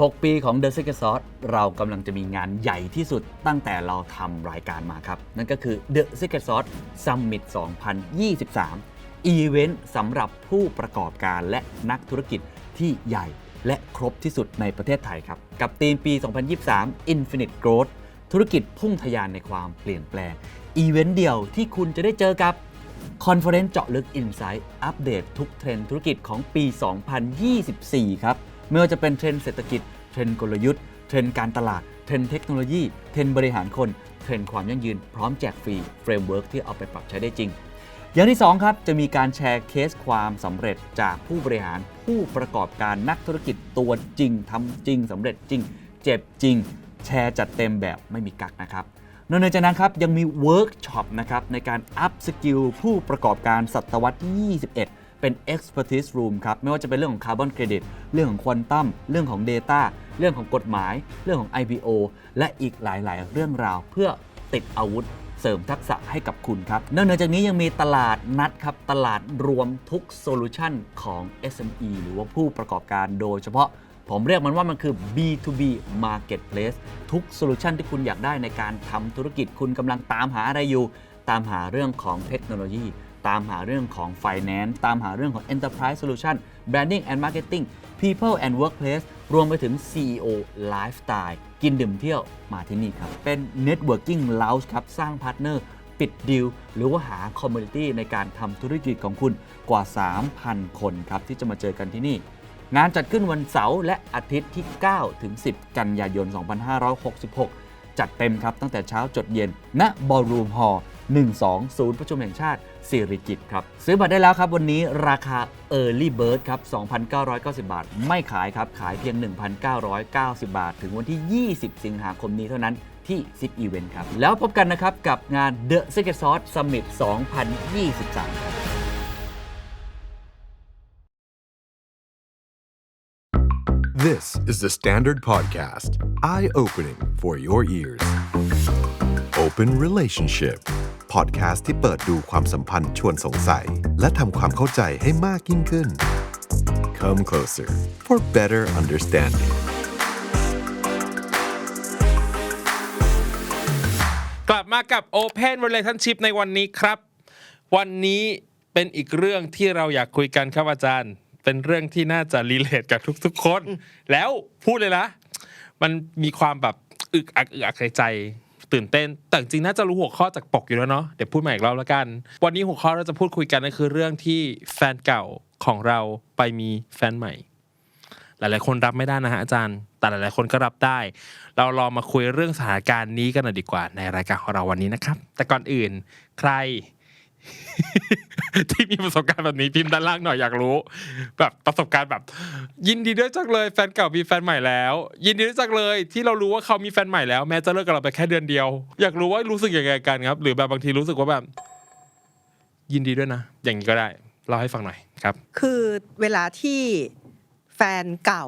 6 ปีของ The Secret Sauce เรากำลังจะมีงานใหญ่ที่สุดตั้งแต่เราทำรายการมาครับ นั่นก็คือ The Secret Sauce Summit 2023 อีเวนต์สำหรับผู้ประกอบการและนักธุรกิจที่ใหญ่และครบที่สุดในประเทศไทยครับ กับธีมปี 2023 Infinite Growth ธุรกิจพุ่งทะยานในความเปลี่ยนแปลง อีเวนต์เดียวที่คุณจะได้เจอกับคอนเฟอเรนซ์เจาะลึก Insight อัปเดตทุกเทรนด์ธุรกิจของปี 2024 ครับ ไม่ว่าจะเป็นเทรนเศรษฐกิจ เทรนกลยุทธ์ เทรนการตลาด เทรนเทคโนโลยี เทรนบริหารคน เทรนความยั่งยืน พร้อมแจกฟรีเฟรมเวิร์กที่เอาไปปรับใช้ได้จริง อย่างที่ 2 ครับ จะมีการแชร์เคสความสำเร็จจากผู้บริหารผู้ประกอบการนักธุรกิจตัวจริงทำจริงสำเร็จจริง เจ็บจริง แชร์จัดเต็มแบบไม่มีกักนะครับนอกจากนั้นครับยังมีเวิร์กช็อปนะครับในการอัพสกิลผู้ประกอบการศตวรรษที่21 เป็น Expertise Room ครับ ไม่ว่าจะเป็นเรื่องของคาร์บอนเครดิตเรื่องของควอนตัมเรื่องของ Data เรื่องของกฎหมาย เรื่องของ IPO และอีกหลายๆ เรื่องราวเพื่อติดอาวุธเสริมทักษะให้กับคุณครับ นอกจากนี้ยังมีตลาดนัดครับ ตลาดรวมทุกโซลูชันของ SME หรือว่าผู้ประกอบการโดยเฉพาะผมเรียกมันว่ามันคือ B2B Marketplace ทุกโซลูชันที่คุณอยากได้ในการทำธุรกิจคุณกำลังตามหาอะไรอยู่ ตามหาเรื่องของเทคโนโลยี ตามหาเรื่องของ Finance ตามหาเรื่องของ Enterprise Solution Branding and Marketing People and Workplace รวมไปถึง CEO Lifestyle กินดื่มเที่ยวมาที่นี่ครับ เป็น Networking Lounge ครับ สร้างพาร์ทเนอร์ปิดดีลหรือว่าหาคอมมูนิตี้ในการทำธุรกิจของคุณกว่า 3,000 คนครับ ที่จะมาเจอกันที่นี่ งานจัดขึ้นวันเสาร์และอาทิตย์ที่ 9 ถึง 10 กันยายน 2566 จัดเต็มครับตั้งแต่เช้าจดเย็นณบอลรูมฮอล ล์12 ศูนย์ประชุมแห่งชาติสิริกิตครับ ซื้อบัตรได้แล้วครับ วันนี้ราคา Early Bird ครับ 2,990 บาท ไม่ขายครับ ขายเพียง 1,990 บาท ถึงวันที่ 20 สิงหาคมนี้เท่านั้นที่ Zip Event ครับ แล้วพบกันนะครับ กับงาน The Secret Sauce Summit 2023ครับ This is the Standard Podcast. Eye opening for your ears. Open Relationship Podcast ที่เปิดดูความสัมพันธ์ชวนสงสัย และทำความเข้าใจให้มากยิ่งขึ้น Come closer for better understanding. กลับมากับ Open Relationship ในวันนี้ครับ วันนี้เป็นอีกเรื่องที่เราอยากคุยกันครับอาจารย์ เป็นเรื่องที่น่าจะรีเลทกับทุกๆคน แล้วพูดเลยนะ มันมีความแบบอึกอักอึกอักในใจ ตื่นเต้น แต่จริงน่าจะรู้หัวข้อจากปกอยู่แล้วเนาะเดี๋ยวพูดใหม่อีกรอบแล้วกัน วันนี้หัวข้อเราจะพูดคุยกันนั่นคือเรื่องที่แฟนเก่าของเราไปมีแฟนใหม่ หลายๆ คนรับไม่ได้นะฮะอาจารย์ แต่หลายๆ คนก็รับได้ เราลองมาคุยเรื่องสถานการณ์นี้กันหน่อยดีกว่าในรายการของเราวันนี้นะครับ แต่ก่อนอื่น ใคร ที่มีประสบการณ์แบบนี้พิมพ์ด้านล่างหน่อยอยากรู้ แบบประสบการณ์แบบ ยินดีด้วยจังเลยแฟนเก่ามีแฟนใหม่แล้ว ยินดีด้วยจังเลย ที่เรารู้ว่าเขามีแฟนใหม่แล้วแม้จะเลิกกับเราไปแค่เดือนเดียว อยากรู้ว่ารู้สึกยังไงกันครับ หรือแบบบางทีรู้สึกว่าแบบยินดีด้วยนะ อย่างนี้ก็ได้เล่าให้ฟังหน่อยครับ คือเวลาที่แฟนเก่า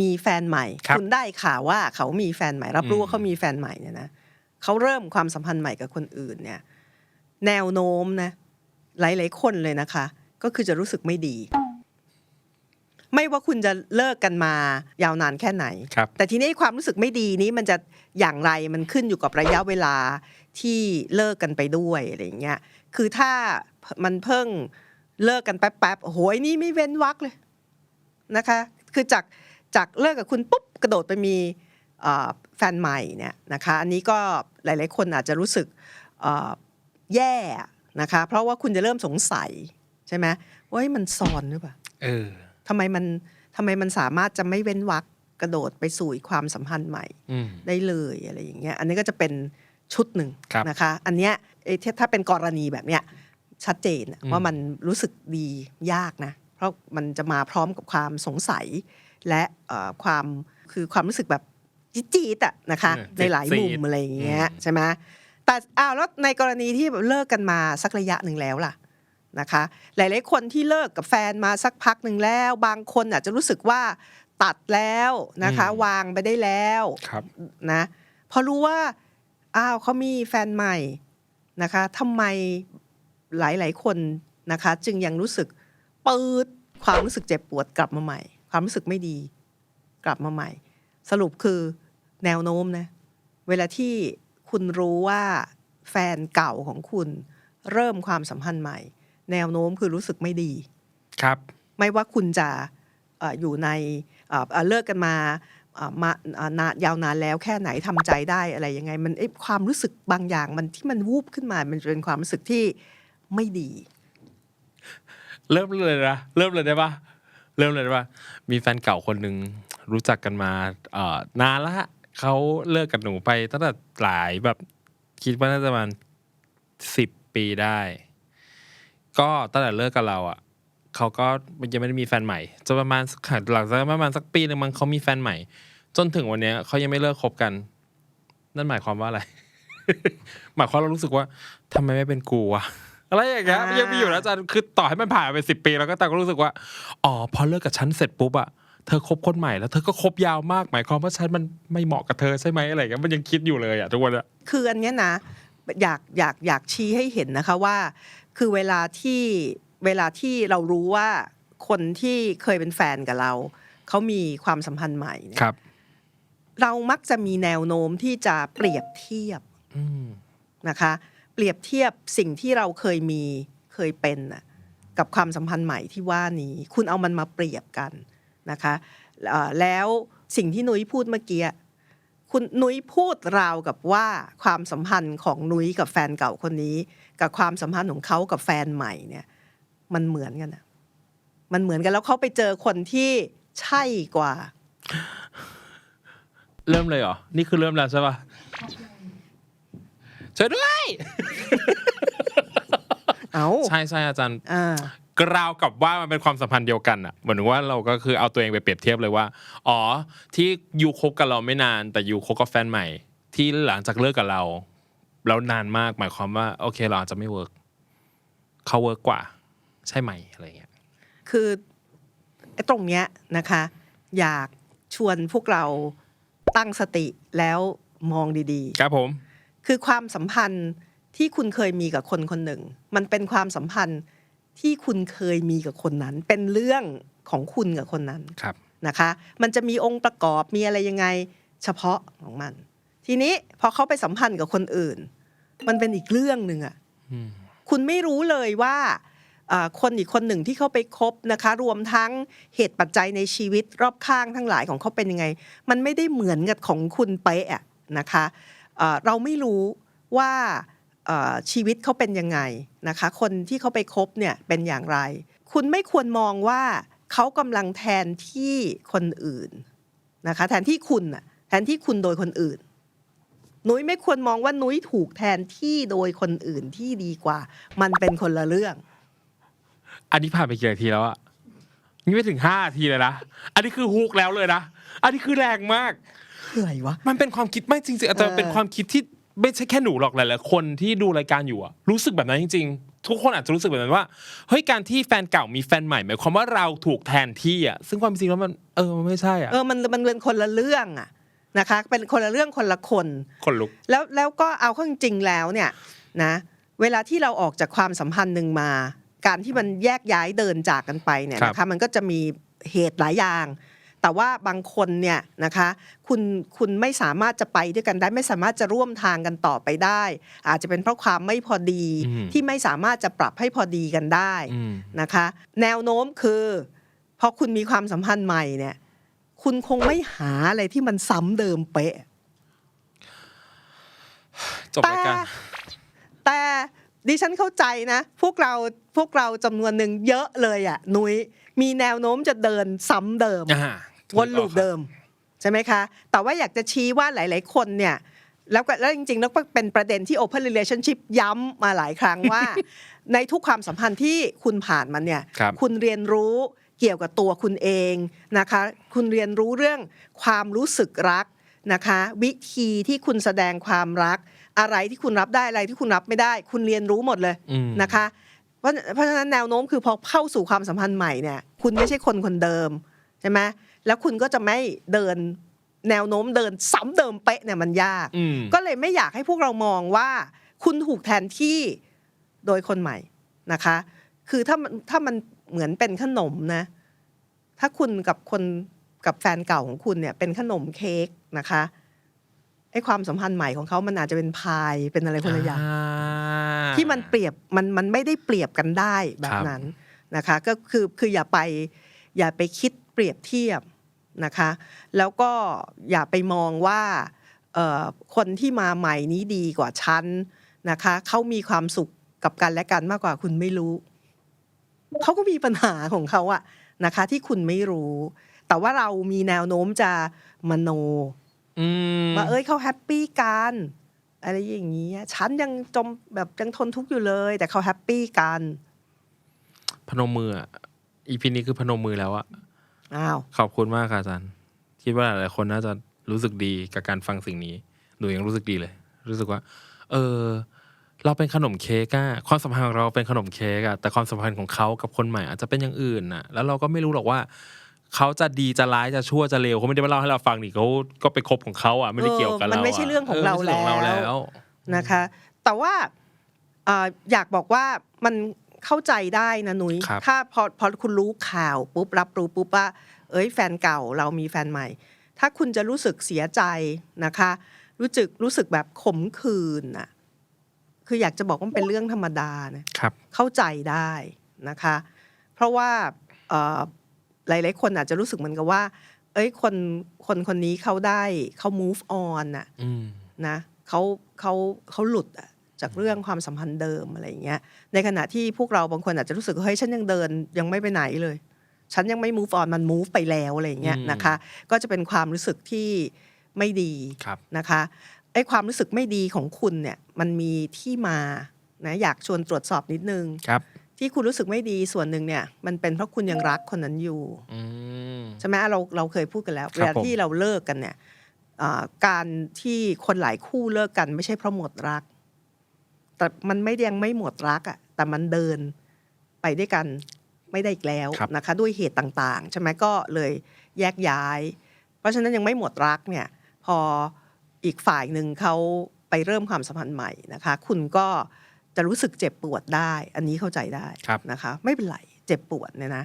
มีแฟนใหม่ครับณได้ข่าวว่าเขามีแฟนใหม่ รับรู้อืมว่าเขามีแฟนใหม่เนี่ยนะเขาเริ่มความสัมพันธ์ใหม่กับคนอื่นเนี่ย แนวโน้มนะหลาย ๆ คนเลยนะคะ ก็คือจะรู้สึกไม่ดี ไม่ว่าคุณจะเลิกกันมายาวนานแค่ไหนครับแต่ทีนี้ความรู้สึกไม่ดีนี้มันจะอย่างไรมันขึ้นอยู่กับระยะเวลาที่เลิกกันไปด้วยอะไรอย่างเงี้ยคือถ้ามันเพิ่งเลิกกันแป๊บๆโอ้โหไอ้นี่ไม่เว้นวักเลยนะคะ คือจากจากเลิกกับคุณปุ๊บกระโดดไปมีเอ่อแฟนใหม่เนี่ยนะคะ อันนี้ก็หลาย ๆ คนอาจจะรู้สึกเอ่อ แย่นะคะ เพราะว่าคุณจะเริ่มสงสัยใช่ไหมว่าเฮ้ยมันซ้อนหรือเปล่าเออทำไมมันทำไมมันสามารถจะไม่เว้นวักกระโดดไปสู่อีกความสัมพันธ์ใหม่อืมได้เลยอะไรอย่างเงี้ยอันนี้ก็จะเป็นชุดหนึ่งครับนะคะ อันเนี้ยเอ้ยถ้าถ้าเป็นกรณีแบบเนี้ยชัดเจนอะอืมว่ามันรู้สึกดียากนะ เพราะมันจะมาพร้อมกับความสงสัย และเอ่อความคือความรู้สึกแบบจี๊ดๆอะนะคะเออในหลายมุจี๊มดๆอะไรอย่างเงี้ยอืมใช่ไหม แต่อ้าวแล้วในกรณีที่แบบเลิกกันมาสักระยะหนึ่งแล้วล่ะนะคะ หลายๆคนที่เลิกกับแฟนมาสักพักหนึ่งแล้ว บางคนอาจจะรู้สึกว่าตัดแล้วนะคะอืมวางไปได้แล้วครับนะพอรู้ว่าอ้าวเขามีแฟนใหม่นะคะทำไมหลาย ๆ คนนะคะ จึงยังรู้สึกปืดความรู้สึกเจ็บปวดกลับมาใหม่ ความรู้สึกไม่ดีกลับมาใหม่ สรุปคือแนวโน้มนะเวลาที่ คุณรู้ว่าแฟนเก่าของคุณเริ่มความสัมพันธ์ใหม่ แนวโน้มคือรู้สึกไม่ดี ครับ ไม่ว่าคุณจะเอ่ออยู่ในเอ่อเอ่อเลิกกันมาเอ่อมาเอ่อนานยาวนานแล้วแค่ไหนทำใจได้อะไรยังไง มันไอ้ความรู้สึกบางอย่างมันที่มันวูบขึ้นมา มันเป็นความรู้สึกที่ไม่ดี เริ่มเลยนะเริ่มเลยได้ปะเริ่มเลยได้ปะมีแฟนเก่าคนหนึ่งรู้จักกันมาเอ่อนานละ เขาเลิกกับหนูไปตั้งแต่หลายแบบคิดว่าน่าจะประมาณสิบปีได้ ก็ตั้งแต่เลิกกับเราอะเขาก็ยังไม่ได้มีแฟนใหม่จนประมาณสักหลังจากประมาณสักปีหนึ่งมันเขามีแฟนใหม่ จนถึงวันเนี้ยเขายังไม่เลิกคบกัน นั่นหมายความว่าอะไร หมายความเรารู้สึกว่าทำไมไม่เป็นกูวะอะไรอย่างเงี้ยอ่ายัยังมีอยู่นะอาจารย์คือต่อให้มันผ่านไปสิบปี แล้วก็แต่ก็รู้สึกว่า อ๋อพอเลิกกับฉันเสร็จปุ๊บอะ เธอคบคนใหม่แล้วเธอก็คบยาวมากหมายความว่าฉันมันไม่เหมาะกับเธอใช่ไหมอะไรอย่างเงี้ยมันยังคิดอยู่เลยอะทุกวันอะคืออันเนี้ยนะอยากอยากอยากชี้ให้เห็นนะคะว่า คือเวลาที่เวลาที่เรารู้ว่าคนที่เคยเป็นแฟนกับเราเขามีความสัมพันธ์ใหม่เนี่ยครับ เรามักจะมีแนวโน้มที่จะเปรียบเทียบอืมนะคะ เปรียบเทียบสิ่งที่เราเคยมีเคยเป็นน่ะกับความสัมพันธ์ใหม่ที่ว่านี้ คุณเอามันมาเปรียบกัน นะคะเอ่อแล้วสิ่งที่นุ้ยพูดเมื่อกี้คุณนุ้ยพูดราวกับว่าความสัมพันธ์ของนุ้ยกับแฟนเก่าคนนี้ กับความสัมพันธ์ของเขากับแฟนใหม่เนี่ยมันเหมือนกันนะมันเหมือนกันแล้วเขาไปเจอคนที่ใช่กว่า เริ่มเลยเหรอ นี่คือเริ่มแล้วใช่ปะช่วยด้วย เอาใช่ใช่อาจารย์อ่า กราวกับว่ามันเป็นความสัมพันธ์เดียวกันอะเหมือนว่าเราก็คือเอาตัวเองไปเปรียบเทียบเลยว่า อ๋อ ที่ยูคบกับเราไม่นาน แต่ยูคบกับแฟนใหม่ ที่หลังจากเลิกกับเรา แล้วนานมากหมายความว่า โอเคเราอาจจะไม่เวิร์กเขาเวิร์กกว่า ใช่ไหมอะไรเงี้ยคือไอ้ตรงเนี้ยนะคะ อยากชวนพวกเราตั้งสติแล้วมองดีครับผมๆคือความสัมพันธ์ที่คุณเคยมีกับคนคนหนึ่ง มันเป็นความสัมพันธ์ ที่คุณเคยมีกับคนนั้น เป็นเรื่องของคุณกับคนนั้นครับนะคะ มันจะมีองค์ประกอบมีอะไรยังไงเฉพาะของมัน ทีนี้พอเขาไปสัมพันธ์กับคนอื่น มันเป็นอีกเรื่องหนึ่งอะอืมคุณไม่รู้เลยว่าอ่าคนอีกคนหนึ่งที่เขาไปคบนะคะ รวมทั้งเหตุปัจจัยในชีวิตรอบข้างทั้งหลายของเขาเป็นยังไง มันไม่ได้เหมือนกับของคุณเป๊ะอะนะคะอ่าเราไม่รู้ว่าอ่า ชีวิตเขาเป็นยังไงนะคะ คนที่เขาไปคบเนี่ยเป็นอย่างไร คุณไม่ควรมองว่าเขากำลังแทนที่คนอื่นนะคะ แทนที่คุณน่ะแทนที่คุณโดยคนอื่น นุ้ยไม่ควรมองว่านุ้ยถูกแทนที่โดยคนอื่นที่ดีกว่า มันเป็นคนละเรื่อง อันนี้ผ่านไปกี่นาทีแล้วอะนี่ไม่ถึงห้านาทีเลยนะอันนี้คือฮุกแล้วเลยนะอันนี้คือแรงมากอะไรวะมันเป็นความคิดไม่จริงๆอาจจะเออเป็นความคิดที่ ไม่ใช่แค่หนูหรอกหลายๆคนที่ดูรายการอยู่อะรู้สึกแบบนั้นจริง ๆ ทุกคนอาจจะรู้สึกแบบนั้นว่าเฮ้ยการที่แฟนเก่ามีแฟนใหม่หมายความว่าเราถูกแทนที่อะซึ่งความจริงแล้วมันเออมันไม่ใช่อะเออมันมันเป็นคนละเรื่องอะนะคะ เป็นคนละเรื่องคนละคนคนลุกแล้วแล้วก็เอาเข้าจริงๆแล้วเนี่ยนะ เวลาที่เราออกจากความสัมพันธ์หนึ่งมา การที่มันแยกย้ายเดินจากกันไปเนี่ยครับนะคะมันก็จะมีเหตุหลายอย่าง แต่ว่าบางคนเนี่ยนะคะคุณคุณไม่สามารถจะไปด้วยกันได้ ไม่สามารถจะร่วมทางกันต่อไปได้ อาจจะเป็นเพราะความไม่พอดีอืมที่ไม่สามารถจะปรับให้พอดีกันได้อืมนะคะ แนวโน้มคือพอคุณมีความสัมพันธ์ใหม่เนี่ย คุณคงไม่หาอะไรที่มันซ้ำเดิมเป๊ะจบรายการแต่ดิฉันเข้าใจนะ พวกเราพวกเราจำนวนหนึ่งเยอะเลยอะนุ้ยมีแนวโน้มจะเดินซ้ำเดิมอ่า วนลูปเดิมใช่ไหมคะ แต่ว่าอยากจะชี้ว่าหลาย ๆ คนเนี่ยแล้วก็แล้วจริงๆแล้วก็เป็นประเด็นที่ Open Relationship ย้ำมาหลายครั้งว่า ในทุกความสัมพันธ์ที่คุณผ่านมันเนี่ยครับคุณเรียนรู้เกี่ยวกับตัวคุณเองนะคะ คุณเรียนรู้เรื่องความรู้สึกรักนะคะ วิธีที่คุณแสดงความรัก อะไรที่คุณรับได้อะไรที่คุณรับไม่ได้ คุณเรียนรู้หมดเลยอืมนะคะเพราะเพราะฉะนั้นแนวโน้มคือพอเข้าสู่ความสัมพันธ์ใหม่เนี่ย คุณไม่ใช่คนคนเดิมใช่ไหม แล้วคุณก็จะไม่เดินแนวโน้มเดินซ้ำเดิมเป๊ะเนี่ยมันยากอืมก็เลยไม่อยากให้พวกเรามองว่า คุณถูกแทนที่โดยคนใหม่นะคะ คือถ้ามันถ้ามันเหมือนเป็นขนมนะ ถ้าคุณกับคนกับแฟนเก่าของคุณเนี่ยเป็นขนมเค้กนะคะไอ้ความสัมพันธ์ใหม่ของเขามันอาจจะเป็นพายเป็นอะไรคนละอย่างที่มันเปรียบมันมันไม่ได้เปรียบกันได้แบครับบนั้นนะคะ ก็คือคืออย่าไปอย่าไปคิดเปรียบเทียบ นะคะ แล้วก็อย่าไปมองว่าเอ่อคนที่มาใหม่นี้ดีกว่าฉันนะคะเขามีความสุขกับกันและกันมากกว่าคุณไม่รู้เขาก็มีปัญหาของเขาอะนะคะ ที่คุณไม่รู้ แต่ว่าเรามีแนวโน้มจะมโนอืมว่าเอ้ยเขาแฮปปี้กันอะไรอย่างนี้ยฉันยังจมแบบยังทนทุกข์อยู่เลย แต่เขาแฮปปี้กัน พนมมืออะอีพีนี้คือพนมมือแล้วอะ อ้าวขอบคุณมากค่ะอาจารย์คิดว่าหลายๆคนน่าจะรู้สึกดีกับการฟังสิ่งนี้หนูยังรู้สึกดีเลย รู้สึกว่า เออ เราเป็นขนมเค้กอะความสัมพันธ์ของเราเป็นขนมเค้กอะแต่ความสัมพันธ์ของเขากับคนใหม่อาจจะเป็นอย่างอื่นน่ะแล้วเราก็ไม่รู้หรอกว่าเขาจะดีจะร้ายจะชั่วจะเลวเขาไม่ได้มาเล่าให้เราฟังนี่เขาก็ไปคบของเขาอะไม่ได้เกี่ยวกับเรามัมันไม่ใช่เรื่องของเราไม่ใช่เรื่องของเราแล้แล้ววนะคะ แต่ว่าเอ่ออยากบอกว่ามัน เข้าใจได้นะนุย้ยครับถ้าพอพอคุณรู้ข่าวปุ๊บรับรู้ปุ๊บว่า เอ้ยแฟนเก่าเรามีแฟนใหม่ ถ้าคุณจะรู้สึกเสียใจนะคะ รู้สึกรู้สึกแบบขมขื่นน่ะคืออยากจะบอกว่ามันเป็นเรื่องธรรมดานะครับเข้าใจได้นะคะ เพราะว่าเอ่อหลาย ๆ คนอาจจะรู้สึกเหมือนกับว่า เอ้ยคนคนคนนี้เขาได้เขา move on น่ะอืมนะเขาเขาเขาหลุดอะ จากเรื่องความสัมพันธ์เดิมอะไรอย่างเงี้ยในขณะที่พวกเราบางคนอาจจะรู้สึกว่าเฮ้ยฉันยังเดินยังไม่ไปไหนเลย ฉันยังไม่ move on มัน move ไปแล้วอะไรอย่างเงี้ยอืมนะคะ ก็จะเป็นความรู้สึกที่ไม่ดีครับนะคะไอ้ความรู้สึกไม่ดีของคุณเนี่ยมันมีที่มานะอยากชวนตรวจสอบนิดนึงครับที่คุณรู้สึกไม่ดีส่วนหนึ่งเนี่ย มันเป็นเพราะคุณยังรักคนนั้นอยู่อืมใช่ไหมเราเราเคยพูดกันแล้วครับเวลาที่เราเลิกกันเนี่ยอ่าการที่คนหลายคู่เลิกกัน ไม่ใช่เพราะหมดรัก แต่มันไม่ได้ยังไม่หมดรักอะ่ะแต่มันเดินไปด้วยกันไม่ได้อีกแล้วครับนะคะ ด้วยเหตุต่างๆ ใช่ไหมก็เลยแยกย้าย เพราะฉะนั้นยังไม่หมดรักเนี่ยพออีกฝ่ายหนึ่งเขาไปเริ่มความสัมพันธ์ใหม่นะคะ คุณก็จะรู้สึกเจ็บปวดได้ อันนี้เข้าใจได้ครับนะคะ ไม่เป็นไรเจ็บปวดเนี่ยนะ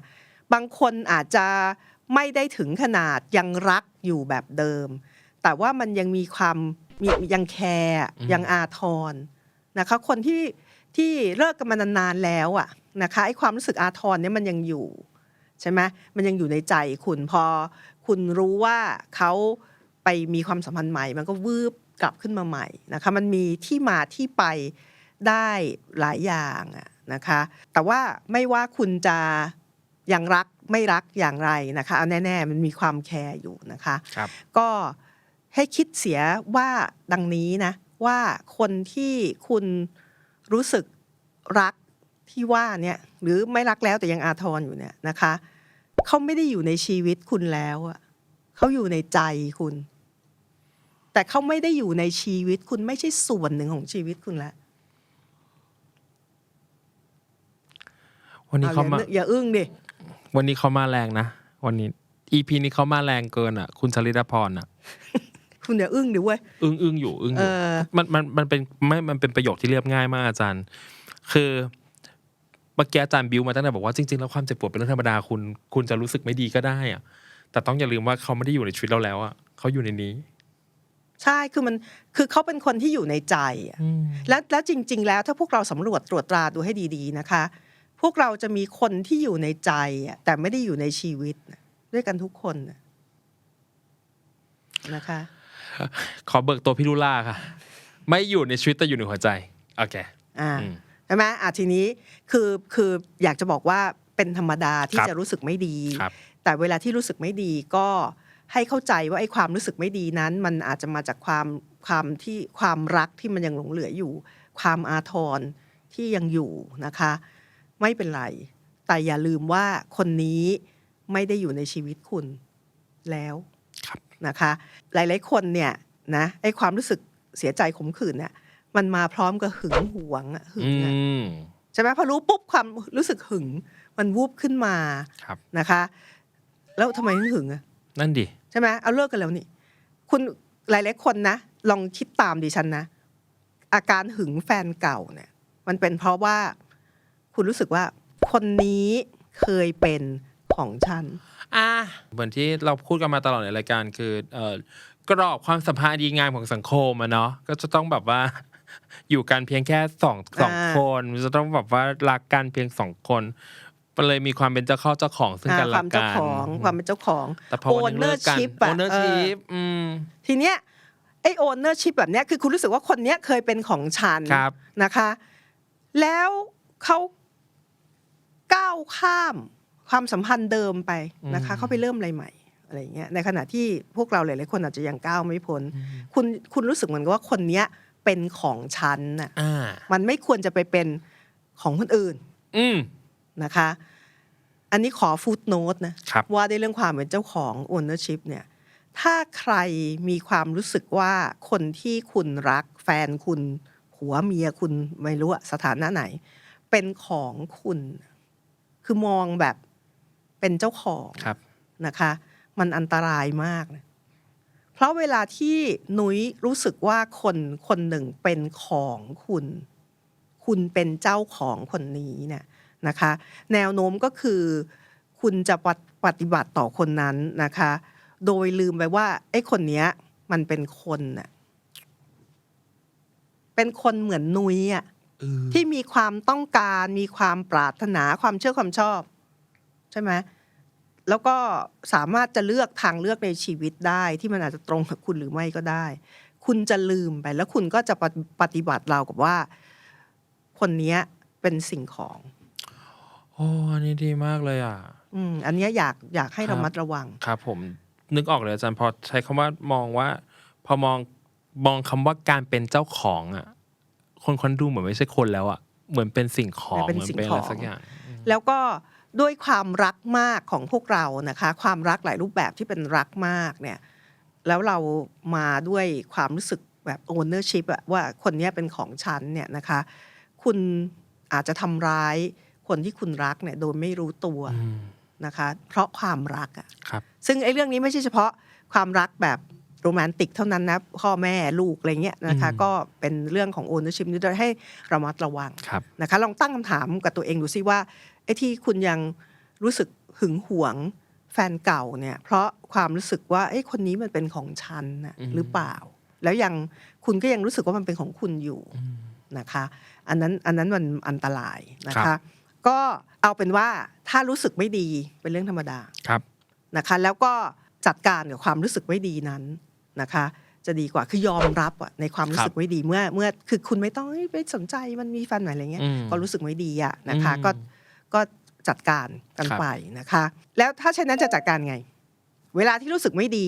บางคนอาจจะไม่ได้ถึงขนาดยังรักอยู่แบบเดิม แต่ว่ามันยังมีความมียังแคร์อืมยังอาทร นะคะคนที่ที่เลิกกันมานานๆแล้วอะนะคะไอ้ความรู้สึกอาทรเนี่ยมันยังอยู่ใช่ไหมมันยังอยู่ในใจคุณพอคุณรู้ว่าเขาไปมีความสัมพันธ์ใหม่ มันก็วืบกลับขึ้นมาใหม่นะคะมันมีที่มาที่ไปได้หลายอย่างอะนะคะแต่ว่าไม่ว่าคุณจะยังรักไม่รักอย่างไรนะคะเอาแน่ๆมันมีความแคร์อยู่นะคะครับก็ให้คิดเสียว่าดังนี้นะ ว่าคนที่คุณรู้สึกรักที่ว่าเนี่ยหรือไม่รักแล้วแต่ยังอาทรอยู่เนี่ยนะคะเขาไม่ได้อยู่ในชีวิตคุณแล้วอะเขาอยู่ในใจคุณ แต่เขาไม่ได้อยู่ในชีวิตคุณไม่ใช่ส่วนหนึ่งของชีวิตคุณแล้ววันนี้เอาเขามาอย่าอย่าอึ้งดิวันนี้เขามาแรงนะวันนี้ EP นี้เขามาแรงเกินอะ คุณชลิดาพรอะ คุณอย่าอึ้งดิเว้ยอึ้งอึ้งอยู่อึ้งอยู่เออมันมันมันเป็นไม่มันเป็นประโยคที่เรียบง่ายมากอาจารย์ คือเมื่อกี้อาจารย์บิวมาตั้งแต่บอกว่าจริงๆแล้วความเจ็บปวดเป็นเรื่องธรรมดาคุณคุณจะรู้สึกไม่ดีก็ได้อะแต่ต้องอย่าลืมว่าเขาไม่ได้อยู่ในชีวิตเราแล้วอะเขาอยู่ในนี้ ใช่คือมันคือเขาเป็นคนที่อยู่ในใจอะแล้วแล้วจริง ๆ แล้วถ้าพวกเราสำรวจตรวจตราดูให้ดี ๆนะคะ พวกเราจะมีคนที่อยู่ในใจอะแต่ไม่ได้อยู่ในชีวิตน่ะด้วยกันทุกคนน่ะนะคะ ขอเบิกตัวพี่ลุล่าค่ะ ไม่อยู่ในชีวิตแต่อยู่ในหัวใจโอเคอ่าอืมใช่ไหมอะทีนี้คือคืออยากจะบอกว่าเป็นธรรมดาที่ครับจะรู้สึกไม่ดีครับแต่เวลาที่รู้สึกไม่ดีก็ให้เข้าใจว่าไอ้ความรู้สึกไม่ดีนั้น มันอาจจะมาจากความความที่ความรักที่มันยังหลงเหลืออยู่ ความอาทรที่ยังอยู่นะคะ ไม่เป็นไร แต่อย่าลืมว่าคนนี้ไม่ได้อยู่ในชีวิตคุณแล้วครับ นะคะหลายๆคนเนี่ยนะไอ้ความรู้สึกเสียใจขมขื่นเนี่ยมันมาพร้อมกับหึงหวงอะหึอืงอะมใช่ไหมพอรู้ปุ๊บความรู้สึกหึง มันวูบขึ้นมาครับนะคะ แล้วทำไมถึงหึงอะนั่นดิใช่ไหมเอาเลิกกันแล้วนี่ คุณหลายๆคนนะลองคิดตามดิฉันนะ อาการหึงแฟนเก่าเนี่ย มันเป็นเพราะว่า คุณรู้สึกว่าคนนี้เคยเป็นของฉัน อะเหมือนที่เราพูดกันมาตลอดในรายการคือเอ่อกรอบความสัมพันธ์ดีงามของสังคมอะเนาะก็จะต้องแบบว่า อยู่กันเพียงแค่สองสองอ่าคนจะต้องแบบว่ารักกันเพียงสองคนมันเลยมีความเป็นเจ้าเข้าเจ้าของซึ่งกันคและวามเจ้ากันของความเป็นเจ้าของแต่พอวันหนึงเลิกกัน ownership โออะเนอร์เอชิอพอืมทีเนี้ยไอ้ ownership แบบเนี้ยคือคุณรู้สึกว่าคนเนี้ยเคยเป็นของฉันครับนะคะ แล้วเขาก้าวข้าม ความสัมพันธ์เดิมไปนะคะ เขาไปเริ่มอะไรใหม่อะไรอย่างเงี้ยในขณะที่พวกเราหลายๆคนอาจจะยังก้าวไม่พ้นคุณคุณรู้สึกเหมือนกับว่าคนเนี้ยเป็นของฉันน่ะอ่ามันไม่ควรจะไปเป็นของคนอื่น อืมนะคะ อันนี้ขอฟุตโนตนะครับว่าในเรื่องความเป็นเจ้าของ ownership เนี่ย ถ้าใครมีความรู้สึกว่าคนที่คุณรักแฟนคุณผัวเมียคุณไม่รู้อะสถานะไหน เป็นของคุณ คือมองแบบ เป็นเจ้าของครับนะคะ มันอันตรายมากนะเพราะเวลาที่นุ้ยรู้สึกว่าคนคนหนึ่งเป็นของคุณ คุณเป็นเจ้าของคนนี้เนี่ยนะคะ แนวโน้มก็คือคุณจะปฏิปฏิบัติต่อคนนั้นนะคะ โดยลืมไปว่าไอ้คนเนี้ยมันเป็นคนน่ะเป็นคนเหมือนนุ้ยอะเออที่มีความต้องการมีความปรารถนาความเชื่อความชอบ ใช่ไหมแล้วก็สามารถจะเลือกทางเลือกในชีวิตได้ที่มันอาจจะตรงกับคุณหรือไม่ก็ได้ คุณจะลืมไป แล้วคุณก็จะปฏิปฏิบัติเรากับว่า คนเนี้ยเป็นสิ่งของโอ้อันนี้ดีมากเลยอะ อืม อันเนี้ยอยากอยากให้ครับระมัดระวัง ครับ ผมนึกออกเลยอาจารย์พอใช้คำว่ามองว่า พอมองมองคำว่าการเป็นเจ้าของอะ คนคนดูเหมือนไม่ใช่คนแล้วอะเหมือนเป็นสิ่งของเป็นเหมือนสิ่งเป็นขอะองไรสักอย่าง แล้วก็ ด้วยความรักมากของพวกเรานะคะ ความรักหลายรูปแบบที่เป็นรักมากเนี่ยแล้วเรามาด้วยความรู้สึกแบบ ownership อะว่าคนเนี้ยเป็นของฉันเนี่ยนะคะ คุณอาจจะทำร้ายคนที่คุณรักเนี่ยโดยไม่รู้ตัวอืมนะคะ เพราะความรักอะครับซึ่งไอ้เรื่องนี้ไม่ใช่เฉพาะความรักแบบโรแมนติกเท่านั้นนะพ่อแม่ลูกอะไรเงี้ยนะคะอืมก็เป็นเรื่องของ ownership นี้โดยให้ระมัดระวังครับนะคะ ลองตั้งคำถามกับตัวเองดูซิว่า ไอ้ที่คุณยังรู้สึกหึงหวงแฟนเก่าเนี่ยเพราะความรู้สึกว่าไอ้ยคนนี้มันเป็นของฉันนะอืมหรือเปล่า แล้วยังคุณก็ยังรู้สึกว่ามันเป็นของคุณอยู่นะคะ อันนั้นอันนั้นมันอันตรายนะครัคะบก็เอาเป็นว่าถ้ารู้สึกไม่ดีเป็นเรื่องธรรมดาครับนะคะ แล้วก็จัดการกับความรู้สึกไม่ดีนั้นนะคะจะดีกว่าคือยอมรับอะในความรู้สึกไม่ดีเมื่อเมื่อคือคุณไม่ต้องเฮ้ยไปสนใจมันมีแฟนใหม่อะไรเงี้ยอืมก็รู้สึกไม่ดีอะนะคะอืมก็ ก็จัดการกันครับไปนะคะ แล้วถ้าเช่นนั้นจะจัดการไง เวลาที่รู้สึกไม่ดี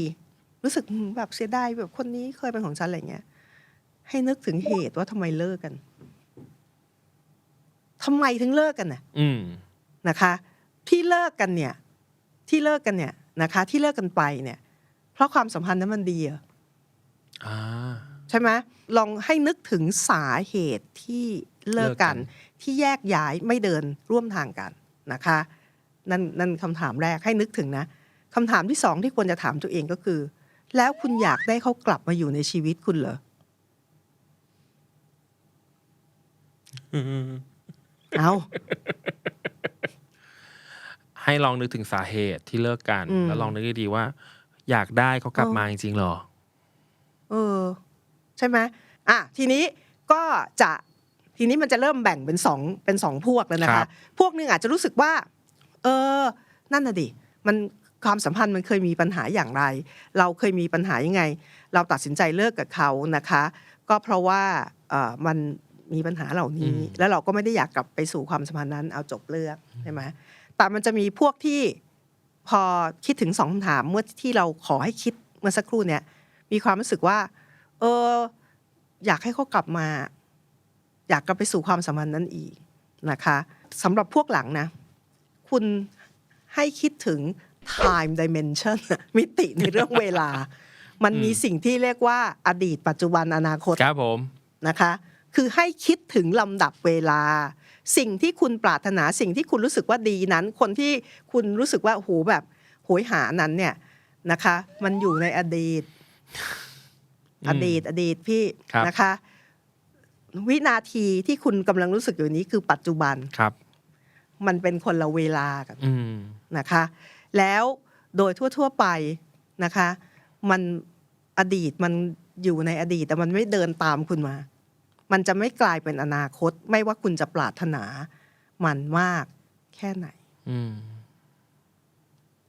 รู้สึกอืมแบบเสียดายแบบคนนี้เคยเป็นของฉันอะไรเงี้ย ให้นึกถึงเหตุว่าทำไมเลิกกันทำไมถึงเลิกกันน่ะอืมนะคะ ที่เลิกกันเนี่ย ที่เลิกกันเนี่ยนะคะ ที่เลิกกันไปเนี่ย เพราะความสัมพันธ์นั้นมันดีเหรออ่าใช่ไหมลองให้นึกถึงสาเหตุที่เลิกกันเลิกกั ที่แยกย้ายไม่เดินร่วมทางกันนะคะนั่นนั่นคำถามแรกให้นึกถึงนะคำถามที่สองที่ควรจะถามตัวเองก็คือ แล้วคุณอยากได้เขากลับมาอยู่ในชีวิตคุณเหรอเอาให้ลองนึกถึงสาเหตุที่เลิกกันอืมแล้วลองนึกดีๆว่า อยากได้เขากลับเออมาจริงๆเหรอ เออ ใช่ไหมอะทีนี้ก็จะ ทีนี้มันจะเริ่มแบ่งเป็นสองเป็นสองพวกแล้วนะครัคะ บ พวกหนึ่งอาจจะรู้สึกว่า เออ นั่นน่ะดิ มันความสัมพันธ์มันเคยมีปัญหาอย่างไร เราเคยมีปัญหายังไง เราตัดสินใจเลิกกับเขานะคะ ก็เพราะว่าเออมันมีปัญหาเหล่านี้แล้วเราก็ไม่ได้อยากกลับไปสู่ความสัมพันธ์นั้น เอาจบเลือกใช่ไหมแต่มันจะมีพวกที่พอคิดถึงสองคำถามเมื่อที่เราขอให้คิดเมื่อสักครู่เนี่ย มีความรู้สึกว่า เออ อยากให้เขากลับมา อยากกลับไปสู่ความสัมพันธ์นั้นอีกนะคะสำหรับพวกหลังนะ คุณให้คิดถึง time dimension อะมิติในเรื่องเวลา มันมีสิ่งที่เรียกว่าอดีตปัจจุบันอนาคตครับผมนะคะ คือให้คิดถึงลำดับเวลา สิ่งที่คุณปรารถนาสิ่งที่คุณรู้สึกว่าดีนั้น คนที่คุณรู้สึกว่าโหแบบโหยหานั้นเนี่ยนะคะ มันอยู่ในอดีตอืมอดีตอดีตพี่ครับนะคะ วินาทีที่คุณกำลังรู้สึกอยู่นี้คือปัจจุบันครับ มันเป็นคนละเวลากันอืมนะคะ แล้วโดยทั่ว ๆไปนะคะ มันอดีตมันอยู่ในอดีตแต่มันไม่เดินตามคุณมา มันจะไม่กลายเป็นอนาคต ไม่ว่าคุณจะปรารถนา มันมากแค่ไหนอืม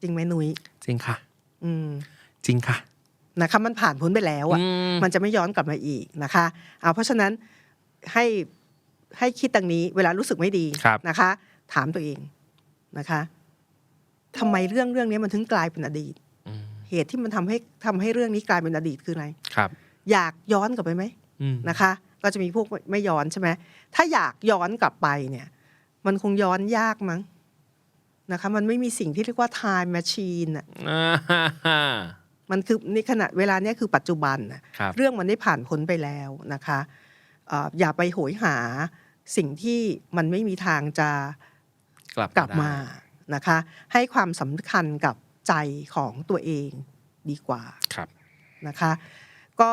จริงไหมนุ้ยจริงค่ะ อืม จริงค่ะนะคะมันผ่านพ้นไปแล้วอะอืมมันจะไม่ย้อนกลับมาอีกนะคะ เอาเพราะฉะนั้น ให้ให้คิดดังนี้ เวลารู้สึกไม่ดีครับนะคะ ถามตัวเองนะคะทำไมเรื่องเรื่องนี้มันถึงกลายเป็นอดีตอืมเหตุที่มันทำให้ทำให้เรื่องนี้กลายเป็นอดีตคืออะไรครับ อยากย้อนกลับไปไหมอืมนะคะ ก็จะมีพวกไม่ย้อนใช่ไหมถ้าอยากย้อนกลับไปเนี่ย มันคงย้อนยากมั้งนะคะ มันไม่มีสิ่งที่เรียกว่า time machine อะอ่าฮ่าฮ่ามันคือในขณะเวลาเนี้ยคือปัจจุบันน่ะครับเรื่องมันได้ผ่านพ้นไปแล้วนะคะเอ่ออย่าไปโหยหาสิ่งที่มันไม่มีทางจะกลับกลับมาได้นะคะ ให้ความสำคัญกับใจของตัวเองดีกว่าครับนะคะ ก็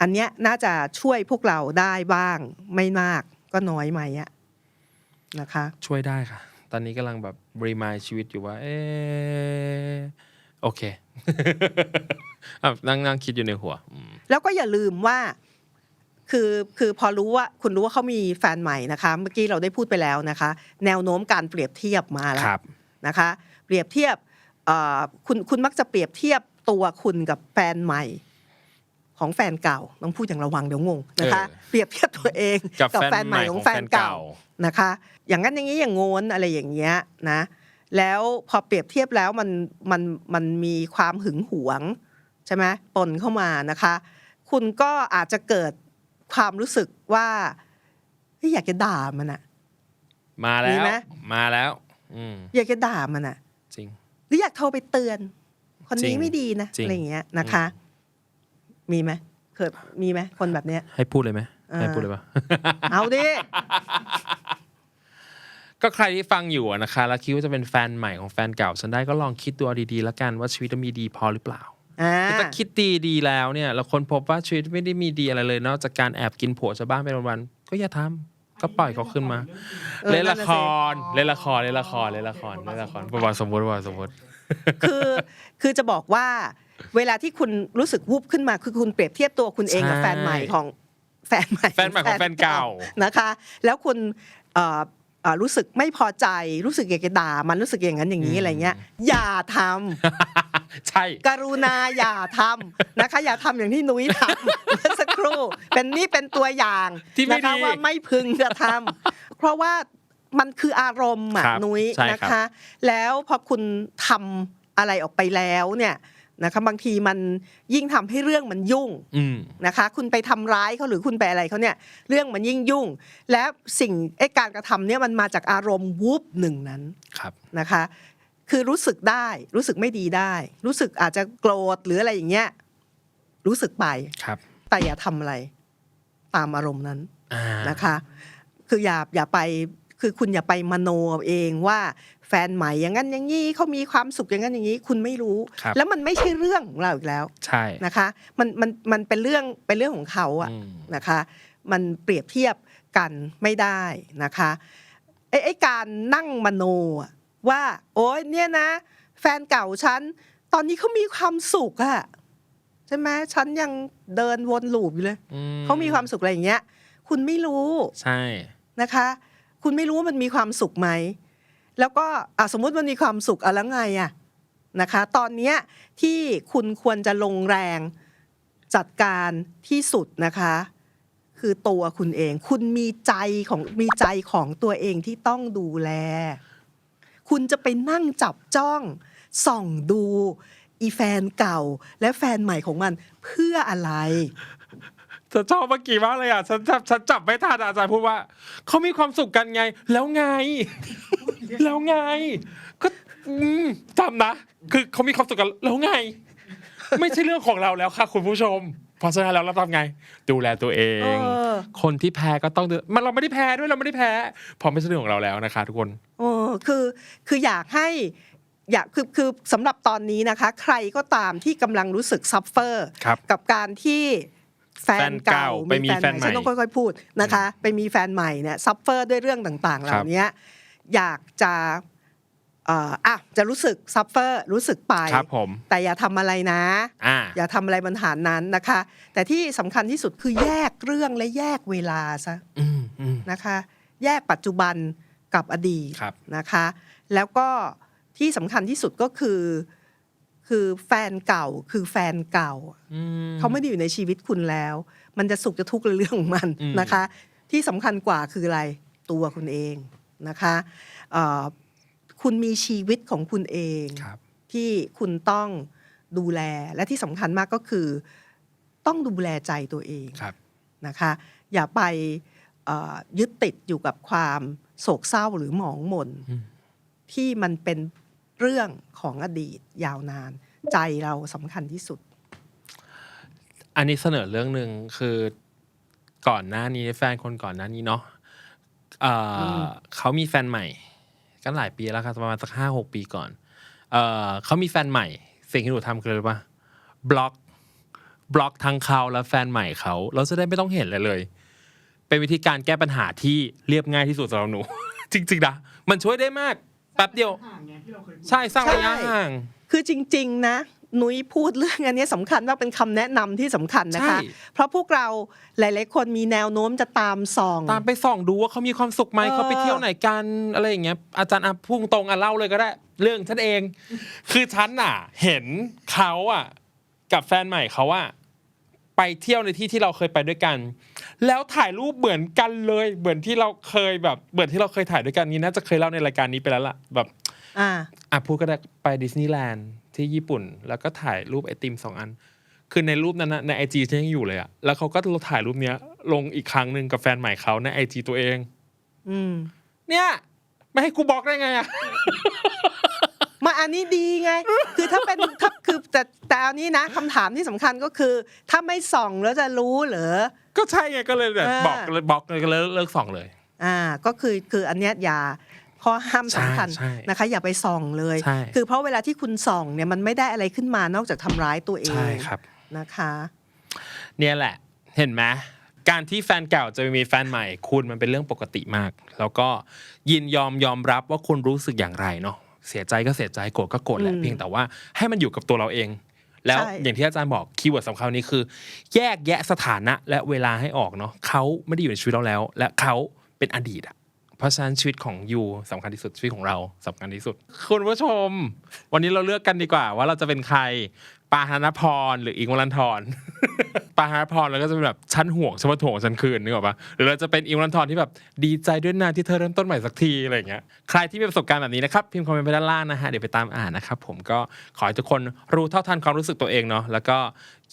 อันเนี้ยน่าจะช่วยพวกเราได้บ้างไม่มากก็น้อยไหมอะนะคะ ช่วยได้ค่ะ ตอนนี้กำลังแบบรีมายชีวิตอยู่ว่า เออโอเคอะนั่งนั่งคิดอยู่ในหัวอืมแล้วก็อย่าลืมว่า คือคือพอรู้ว่าคุณรู้ว่าเขามีแฟนใหม่นะคะ เมื่อกี้เราได้พูดไปแล้วนะคะ แนวโน้มการเปรียบเทียบมาแล้วครับนะคะ เปรียบเทียบเอ่อคุณคุณมักจะเปรียบเทียบตัวคุณกับแฟนใหม่ของแฟนเก่าต้องพูดอย่างระวังเดี๋ยวงงนะคะเออเปรียบเทียบตัวเองกับแฟนใหม่ของแฟนเก่านะคะ อย่างนั้นอย่างนี้อย่างโงนอะไรอย่างเงี้ยนะแล้วพอเปรียบเทียบแล้วมันมันมันมีความหึงหวงใช่ไหมปนเข้ามานะคะ คุณก็อาจจะเกิด ความรู้สึกว่าเฮ้ยอยากจะด่ามันอะมาแล้มีวไหมมาแล้วอืมอยากจะด่ามันอะจริง หรืออยากโทรไปเตือน คนจรินี้งไม่ดีนะจริงอะไรอย่างเงี้ยนะคะ มีไหมเคยมีไหมคนแบบเนี้ย ให้พูดเลยไหมอ่าให้พูดเลยปะเอาดิก็ใครที่ฟังอยู่อะนะคะ แล้วคิดว่าจะเป็นแฟนใหม่ของแฟนเก่าฉันได้ก็ลองคิดดูเอาดีๆแล้วกันว่าชีวิตมันมีดีพอหรือเปล่า อ่าแต่ถ้าคิดดีดีๆแล้วเนี่ยเราคนพบว่าชีวิตไม่ได้มีดีอะไรเลยนอกจากการแอบกินผัวชาวบ้านไปวันๆก็อย่าทำก็ปล่อยเขาขึ้นมา เออเล่นละนั่นคน่ะสิรเล่นละครเล่นละครเล่นละครเล่นละครประวัติสมมติประวัติสมมติ คือคือจะบอกว่า เวลาที่คุณรู้สึกวูบขึ้นมาคือคุณเปรียบเทียบตัวคุณเองกับใช่ แฟนใหม่ของแฟนใหม่แฟนใหม่ของแฟนเก่า นะคะ แล้วคุณเอ่อเอ่อรู้สึกไม่พอใจรู้สึกอยากจะด่ามันรู้สึกอย่างนั้นอย่างนี้อะไรเงี้ยอย่าทำ ใช่ กรุณาอย่าทำนะคะ อย่าทำอย่างที่นุ้ยทำเมื่อสักครู่เป็นนี่เป็นตัวอย่างที่ไม่นะคะดีว่าไม่พึงจะทำเพราะว่ามันคืออารมณ์อะครับนุ้ยใช่ครับ นะคะ แล้วพอคุณทำอะไรออกไปแล้วเนี่ยนะคะบางทีมันยิ่งทำให้เรื่องมันยุ่ง อืม นะคะคุณไปทำร้ายเขาหรือคุณไปอะไรเขาเนี่ยเรื่องมันยิ่งยุ่ง และสิ่งไอ้การกระทำเนี่ยมันมาจากอารมณ์วูบหนึ่งนั้นครับ นะคะ คือรู้สึกได้ รู้สึกไม่ดีได้ รู้สึกอาจจะโกรธหรืออะไรอย่างเงี้ย รู้สึกไปครับ แต่อย่าทำอะไร ตามอารมณ์นั้นอ่านะคะ คืออย่าอย่าไปคือคุณอย่าไปมโนเอาเองว่าแฟนใหม่อย่างนั้นอย่างนี้เขามีความสุขอย่างนั้นอย่างนี้ คุณไม่รู้ครับแล้วมันไม่ใช่เรื่องของเราอีกแล้วใช่นะคะมันมันมันเป็นเรื่องเป็นเรื่องของเขาอะอืมนะคะ มันเปรียบเทียบกันไม่ได้นะคะไอ้ไอ้การนั่งมโนอะ ว่าโอ๊ยเนี่ยนะ แฟนเก่าฉัน ตอนนี้เขามีความสุขอะใช่ไหมฉันยังเดินวนลูปอยู่เลยอืเขามีความสุขอะไรอย่างเงี้ย คุณไม่รู้ใช่นะคะ คุณไม่รู้ว่ามันมีความสุขไหมแล้วก็อะสมมุติมันมีความสุขอะแล้วไงอะนะคะ ตอนเนี้ยที่คุณควรจะลงแรงจัดการที่สุดนะคะ คือตัวคุณเอง คุณมีใจของมีใจของตัวเองที่ต้องดูแล คุณจะไปนั่งจับจ้องส่องดูอีแฟนเก่าและแฟนใหม่ของมันเพื่ออะไรฉันชอบเมื่อกี้มากเลยอะฉันฉันฉันจับไม่ทันอาจารย์พูดว่าเขามีความสุขกันไง แล้วไง แล้วไง ก็จำนะ คือเขามีความสุขกันแล้วไง ไม่ใช่เรื่องของเราแล้วค่ะ คุณผู้ชม เพราะฉะนั้นแล้วเราทำไง ดูแลตัวเองเออคนที่แพ้ก็ต้องดูมันเราไม่ได้แพ้ด้วยเราไม่ได้แพ้เพราะไม่ใช่เรื่องของเราแล้วนะคะ ทุกคนโอ้คือคืออยากให้อยากคือคือสำหรับตอนนี้นะคะ ใครก็ตามที่กำลังรู้สึกซัฟเฟอร์ครับกับการที่แฟนเก่าแฟนเก่าไปมีแฟนใหม่ฉันต้องค่อยๆพูดนะคะ ไปมีแฟนใหม่เนี่ยซัฟเฟอร์ด้วยเรื่องต่างๆ เหล่านี้อยากจะเเอ่ออะจะรู้สึกซัฟเฟอร์รู้สึกไปครับผมแต่อย่าทำอะไรนะอ่าอย่าทำอะไรบนฐานนั้นนะคะ แต่ที่สำคัญที่สุดคือแยกเรื่องและแยกเวลาซะอืมอืมนะคะ แยกปัจจุบันกับอดีตครับนะคะ แล้วก็ที่สำคัญที่สุดก็คือ คือแฟนเก่าคือแฟนเก่าอืมเขาไม่ได้อยู่ในชีวิตคุณแล้ว มันจะสุขจะทุกข์เรื่องของมันอืมนะคะ ที่สำคัญกว่าคืออะไรตัวคุณเองนะคะเอ่อ คุณมีชีวิตของคุณเองครับที่คุณต้องดูแลและที่สำคัญมากก็คือ ต้องดูแลใจตัวเองครับนะคะ อย่าไปเอ่อยึดติดอยู่กับความโศกเศร้าหรือหมองหม่นอืมที่มันเป็นเรื่องของอดีตยาวนาน ใจเราสำคัญที่สุด อันนี้เสนอเรื่องหนึ่งคือก่อนหน้านี้แฟนคนก่อนหน้านี้เนาะเอ่ออเขามีแฟนใหม่ กันหลายปีแล้วครับประมาณสักห้าหกปีก่อน เอ่อเขามีแฟนใหม่ สิ่งที่หนูทำคืออะไรรู้ปะบล็อก บล็อกทั้งเขาและแฟนใหม่เขาเราจะได้ไม่ต้องเห็นเลยเลย เป็นวิธีการแก้ปัญหาที่เรียบง่ายที่สุดสำหรับหนู จริงๆนะมันช่วยได้มากแป๊บเดียวใช่สร้างระยะใช่ห่าง คือจริง ๆ นะ นุ้ยพูดเรื่องอันนี้สำคัญว่าเป็นคำแนะนำที่สำคัญนะคะใช่เพราะพวกเราหลาย ๆ คนมีแนวโน้มจะตามส่อง ตามไปส่องดูว่าเขามีความสุขไหมเออเขาไปเที่ยวไหนกันอะไรอย่างเงี้ยอาจารย์อะพุ่งตรงอะเล่าเลยก็ได้ เรื่องฉันเอง คือฉันอะ เห็นเขาอะ กับแฟนใหม่เขาอะไปเที่ยวในที่ที่เราเคยไปด้วยกัน แล้วถ่ายรูปเหมือนกันเลย เหมือนที่เราเคยแบบเหมือนที่เราเคยถ่ายด้วยกันนี้น่าจะเคยเล่าในรายการนี้ไปแล้วล่ะแบบ อ่าอะพูดก็ได้ไปดิสนีย์แลนด์ ที่ญี่ปุ่น แล้วก็ถ่ายรูปไอติมสองอัน คือในรูปนั้นนะในไอจีฉันยังอยู่เลยอะแล้วเขาก็ถ่ายรูปเนี้ย ลงอีกครั้งหนึ่งกับแฟนใหม่เขาในไอจีตัวเอง อืม เนี่ย ไม่ให้กูบล็อกได้ไงอะ มาอันนี้ดีไง คือถ้าเป็นถ้าคือแต่แต่อันนี้นะคำถามที่สำคัญก็คือ ถ้าไม่ส่องแล้วจะรู้เหรอ ก็ใช่ไงก็เลยแบบอ่าบอกเลยบล็อกเลยก็เลยเลิกส่องเลย อ่าก็คือคืออันเนี้ยอย่า ข้อห้ามสำคัญใช่ใช่นะคะ อย่าไปส่องเลยใช่คือเพราะเวลาที่คุณส่องเนี่ยมันไม่ได้อะไรขึ้นมานอกจากทำร้ายตัวเองใช่ครับนะคะ เนี่ยแหละเห็นไหมการที่แฟนเก่าจะไปมีแฟนใหม่ คุณมันเป็นเรื่องปกติมาก แล้วก็ยินยอมยอมรับว่าคุณรู้สึกอย่างไรเนาะเสียใจก็เสียใจโกรธก็โกรธแหละอืมเพียงแต่ว่าให้มันอยู่กับตัวเราเอง แล้วใช่อย่างที่อาจารย์บอกคีย์เวิร์ดสำคัญนี้คือ แยกแยะสถานะและเวลาให้ออกเนาะเขาไม่ได้อยู่ในชีวิตเราแล้ว และเขาเป็นอดีตอะ เพราะฉะนั้นชีวิตของยูสำคัญที่สุดชีวิตของเราสำคัญที่สุด คุณผู้ชม วันนี้เราเลือกกันดีกว่า ว่าเราจะเป็นใครปาหานพรหรืออิงวรันทรปาหานพรแล้วก็จะเป็นแบบฉันห่วงฉันมาถ่วงฉันคืนนึกออกปะหรือเราจะเป็นอิงวรันทรที่แบบดีใจด้วยนะที่เธอเริ่มต้นใหม่สักทีอะไรอย่างเงี้ยใครที่มีประสบการณ์แบบนี้นะครับพิมพ์คอมเมนต์ไปด้านล่างนะฮะเดี๋ยวไปตามอ่านนะครับผมก็ขอให้ทุกคนรู้เท่าทันความรู้สึกตัวเองเนาะแล้วก็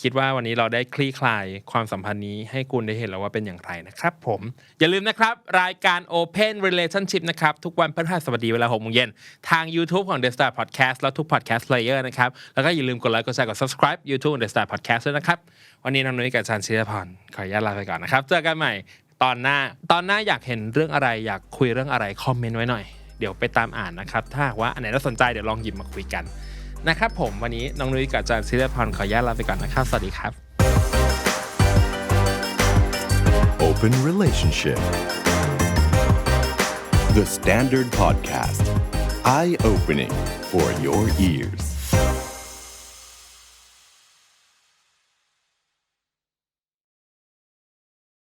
คิดว่าวันนี้เราได้คลี่คลายความสัมพันธ์นี้ให้คุณได้เห็นแล้วว่าเป็นอย่างไรนะครับผมอย่าลืมนะครับ รายการ Open Relationship นะครับ ทุกวันพฤหัสบดีเวลา6โมงเย็น ทาง YouTube ของ The Star Podcast แล้วทุก Podcast Player นะครับ แล้วก็อย่าลืมกดไลค์กดแชร์กด subscribe YouTube ของ The Star Podcast ด้วยนะครับ วันนี้น้องนุ้ยกับอาจารย์ชิรพรขออนุญาตลาไปก่อนนะครับเจอกันใหม่ตอนหน้าตอนหน้าอยากเห็นเรื่องอะไรอยากคุยเรื่องอะไรคอมเมนต์ไว้หน่อยเดี๋ยวไปตามอ่านนะครับ ถ้าว่าอันไหนน่าสนใจเดี๋ยวลองหยิบมาคุยกัน นะครับผมวันนี้น้องนุ้ยกับอาจารย์ศิริพรขออนุญาตลาไปก่อนนะครับ สวัสดีครับ Open Relationship. The Standard Podcast. Eye opening for your ears.